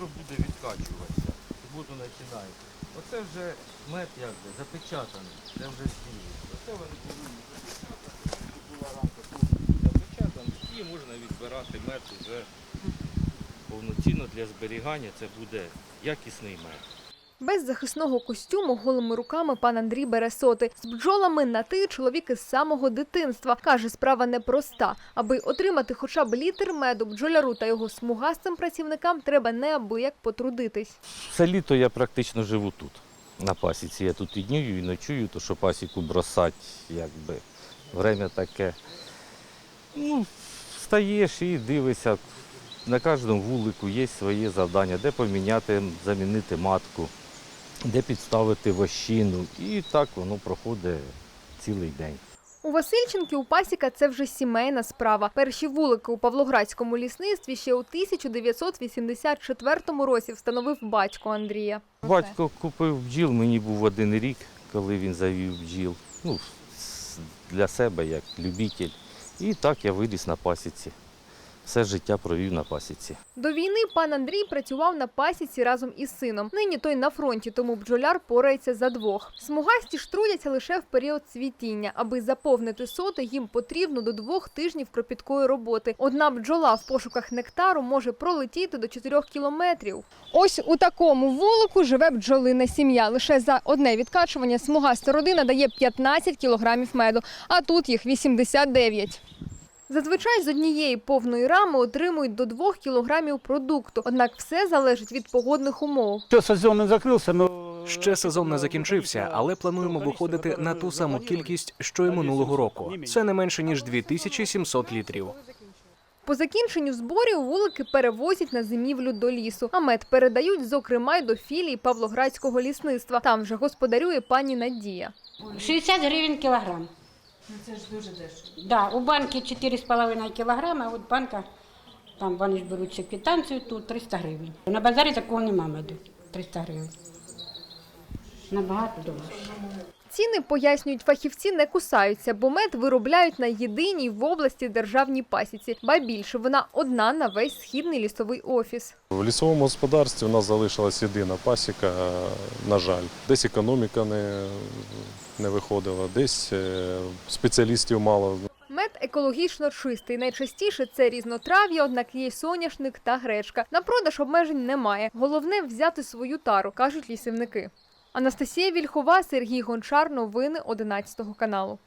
скоро буде відкачуватися. Буду починати. Оце вже мед як би запечатаний. Це вже змінюється. Оце вони повинні запечатати. Була рамка запечатана. І можна відбирати мед вже повноцінно для зберігання. Це буде якісний мед. Без захисного костюму голими руками пан Андрій бере соти. З бджолами на ти чоловік із самого дитинства. Каже, справа непроста. Аби отримати хоча б літр меду бджоляру та його смугастим працівникам треба неабияк потрудитись. Все літо я практично живу тут, на пасіці. Я тут і днюю, і ночую, то що пасіку бросати, якби. Время таке. Ну, встаєш і дивишся. На кожному вулику є своє завдання, де поміняти, замінити матку, де підставити вощину. І так воно проходить цілий день. У Васильченків пасіка це вже сімейна справа. Перші вулики у Павлоградському лісництві ще у 1984 році встановив батько Андрія. Батько купив бджіл, мені був один рік, коли він завів бджіл. Ну, для себе як любитель. І так я виріс на пасіці. Все життя провів на пасіці. До війни пан Андрій працював на пасіці разом із сином. Нині той на фронті, тому бджоляр порається за двох. Смугасті ж лише в період цвітіння. Аби заповнити соти, їм потрібно до двох тижнів кропіткої роботи. Одна бджола в пошуках нектару може пролетіти до 4 кілометрів. Ось у такому вулику живе бджолина сім'я. Лише за одне відкачування смугаста родина дає 15 кілограмів меду, а тут їх 89. Зазвичай з однієї повної рами отримують до 2 кілограмів продукту. Однак все залежить від погодних умов. Ще сезон не закрився, но Ще сезон не закінчився, але плануємо виходити на ту саму кількість, що й минулого року. Це не менше ніж 2700 літрів. По закінченню зборів вулики перевозять на зимівлю до лісу, а мед передають, зокрема, й до філії Павлоградського лісництва. Там вже господарює пані Надія. 60 гривень кілограм. Це ж дуже дешево. Да, у банки 4,5 кілограма, а от банка, там вони ж беруть ще квитанцію, тут 300 гривень. На базарі такого нема меду, 300 гривень. Набагато дорожче. Ціни, пояснюють фахівці, не кусаються, бо мед виробляють на єдиній в області державній пасіці. Ба більше вона одна на весь східний лісовий офіс. В лісовому господарстві у нас залишилась єдина пасіка, е, на жаль. Десь економіка не, не виходила, десь е, спеціалістів мало. Мед екологічно чистий. Найчастіше це різнотрав'я, однак є й соняшник та гречка. На продаж обмежень немає. Головне взяти свою тару, кажуть лісівники. Анастасія Вільхова, Сергій Гончар. Новини 11 каналу.